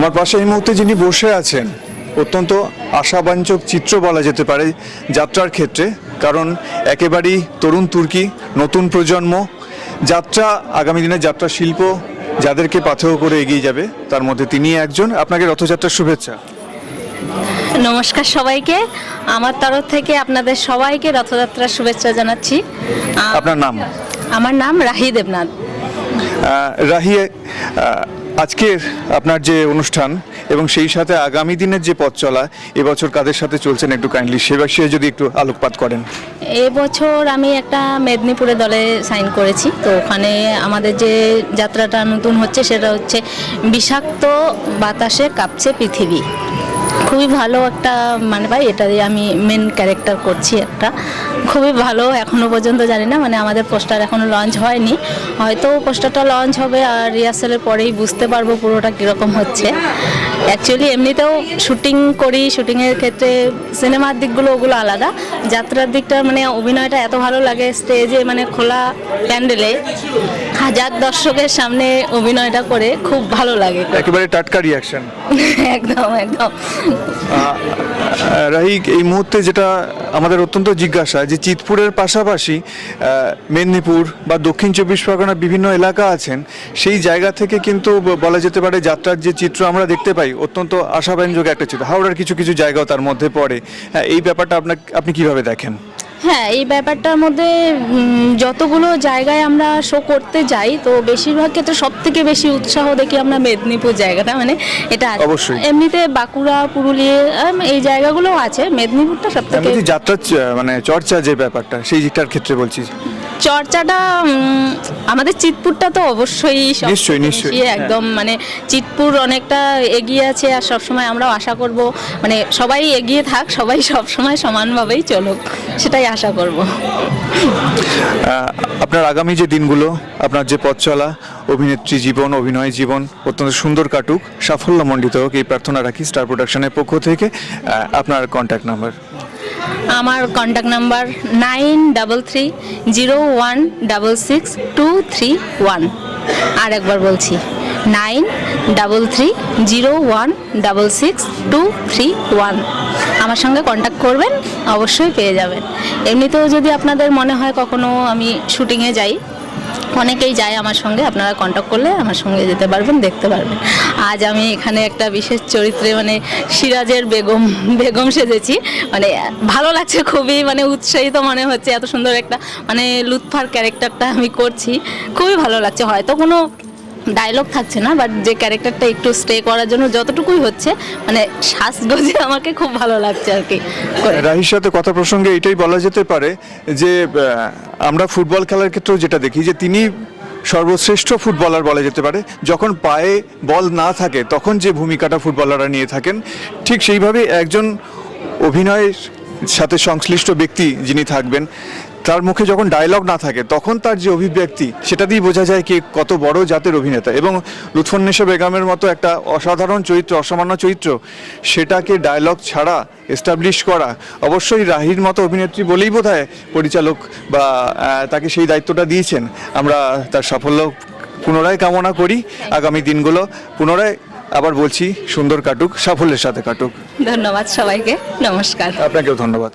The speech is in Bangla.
আমার পাশে এই মুহূর্তে যিনি বসে আছেন অত্যন্ত আশাবাঞ্চক চিত্র বলা যেতে পারে যাত্রার ক্ষেত্রে কারণ একেবারেই তরুণ তুর্কি নতুন প্রজন্ম। যাত্রা আগামী দিনে যাত্রা শিল্প যাদেরকে পাথেয় করে এগিয়ে যাবে তার মধ্যে তিনি একজন। আপনাকে রথযাত্রার শুভেচ্ছা। নমস্কার সবাইকে। আমার তরফ থেকে আপনাদের সবাইকে রথযাত্রার শুভেচ্ছা জানাচ্ছি। আপনার নাম? আমার নাম রাহি দেবনাথ। আহ, রাহি আহ, আজকের আপনার যে অনুষ্ঠান এবং সেই সাথে আগামী দিনের যে পথ চলা এবছর কাদের সাথে চলছেন একটু কাইন্ডলি সে বিষয়ে যদি একটু আলোকপাত করেন? এবছর আমি একটা মেদিনীপুরে দলে সাইন করেছি তো ওখানে আমাদের যে যাত্রাটা নতুন হচ্ছে সেটা হচ্ছে বিষাক্ত বাতাসে কাঁপছে পৃথিবী। খুবই ভালো একটা মানে ভাই এটা দিয়ে আমি মেন ক্যারেক্টার করছি একটা। খুবই ভালো এখনও পর্যন্ত জানি না মানে আমাদের পোস্টার এখনও লঞ্চ হয়নি। হয়তো পোস্টারটা লঞ্চ হবে আর রিহার্সালের পরেই বুঝতে পারব পুরোটা কীরকম হচ্ছে। অ্যাকচুয়ালি এমনিতেও শুটিং করি শুটিংয়ের ক্ষেত্রে সিনেমার দিকগুলো ওগুলো আলাদা। যাত্রার দিকটা মানে অভিনয়টা এত ভালো লাগে স্টেজে মানে খোলা প্যান্ডেলে হাজার দর্শকের সামনে অভিনয়টা করে খুব ভালো লাগে। একেবারে টাটকা রিয়াকশন একদম একদম। রাহি এই মুহূর্তে যেটা আমাদের অত্যন্ত জিজ্ঞাসা যে চিতপুরের পাশাপাশি মেদিনীপুর বা দক্ষিণ চব্বিশ পরগনার বিভিন্ন এলাকা আছেন সেই জায়গা থেকে কিন্তু বলা যেতে পারে যাত্রার যে চিত্র আমরা দেখতে পাই অত্যন্ত আশাব্যঞ্জক একটা চিত্র। হাওড়ার কিছু কিছু জায়গাও তার মধ্যে পড়ে। হ্যাঁ, এই ব্যাপারটা আপনার আপনি কীভাবে দেখেন? হ্যাঁ এই ব্যাপারটার মধ্যে যতগুলো জায়গায় আমরা শো করতে যাই তো বেশিরভাগ ক্ষেত্রে সব থেকে বেশি উৎসাহ দেখি আমরা মেদিনীপুর জায়গাটা মানে এটা। এমনিতে বাঁকুড়া পুরুলিয়া এই জায়গাগুলো আছে মেদিনীপুরটা সব থেকে যাত্রা মানে চর্চা যে ব্যাপারটা সেই দিকটার ক্ষেত্রে বলছি চর্চাটা আমাদের চিতপুরটা তো অবশ্যই নিশ্চয়ই, নিশ্চয়ই। একদম মানে চিতপুর অনেকটা এগিয়ে আছে আর সবসময় আমরাও আশা করব মানে সবাই এগিয়ে থাক সবাই সবসময় সমানভাবেই চলুক সেটাই আশা করব। আপনার আগামী যে দিনগুলো আপনার যে পথ চলা অভিনেত্রী জীবন অভিনয় জীবন অত্যন্ত সুন্দর কাটুক সাফল্যমণ্ডিত হোক এই প্রার্থনা রাখি স্টার প্রোডাকশনের পক্ষ থেকে আপনার কন্ট্যাক্ট নাম্বার। আমার contact number nine double three zero one double six two three one আর একবার বলছি nine double three zero one double six two three one আমার সঙ্গে কন্ট্যাক্ট করবেন, অবশ্যই পেয়ে যাবেন। এমনিতেও যদি আপনাদের মনে হয় কখনো আমি শুটিংয়ে যাই অনেকেই যায় আমার সঙ্গে, আপনারা কন্ট্যাক্ট করলে আমার সঙ্গে যেতে পারবেন, দেখতে পারবেন। আজ আমি এখানে একটা বিশেষ চরিত্রে মানে সিরাজের বেগম বেগম সেজেছি। মানে ভালো লাগছে, খুবই মানে উৎসাহিত মনে হচ্ছে, এত সুন্দর একটা মানে লুৎফার ক্যারেক্টারটা আমি করছি। খুবই ভালো লাগছে, হয়তো কোনো ডায়লগ থাকছে না বাট যে ক্যারেক্টারটা একটু স্টে করার জন্য যতটুকুই হচ্ছে মানে শ্বাসগোজে আমাকে খুব ভালো লাগছে আর কি রাহির সাথে কথা প্রসঙ্গে এটাই বলা যেতে পারে যে আমরা ফুটবল খেলার ক্ষেত্রেও যেটা দেখি যে, তিনি সর্বশ্রেষ্ঠ ফুটবলার বলা যেতে পারে। যখন পায়ে বল না থাকে, তখন যে ভূমিকাটা ফুটবলাররা নিয়ে থাকেন, ঠিক সেইভাবে একজন অভিনয়ের সাথে সংশ্লিষ্ট ব্যক্তি যিনি থাকবেন তার মুখে যখন ডায়লগ না থাকে তখন তার যে অভিব্যক্তি সেটা দিয়ে বোঝা যায় কি কত বড় জাতের অভিনেতা। এবং লুৎফন্নেশা বেগমের মতো একটা অসাধারণ চরিত্র অসামান্য চরিত্র সেটাকে ডায়লগ ছাড়া এস্টাবলিশ করা অবশ্যই রাহির মতো অভিনেত্রী বলেই বোধ পরিচালক বা তাকে সেই দায়িত্বটা দিয়েছেন। আমরা তার সাফল্য পুনরায় কামনা করি আগামী দিনগুলো। পুনরায় আবার বলছি সুন্দর কাটুক সাফল্যের সাথে কাটুক। ধন্যবাদ সবাইকে। নমস্কার। আপনাকেও ধন্যবাদ।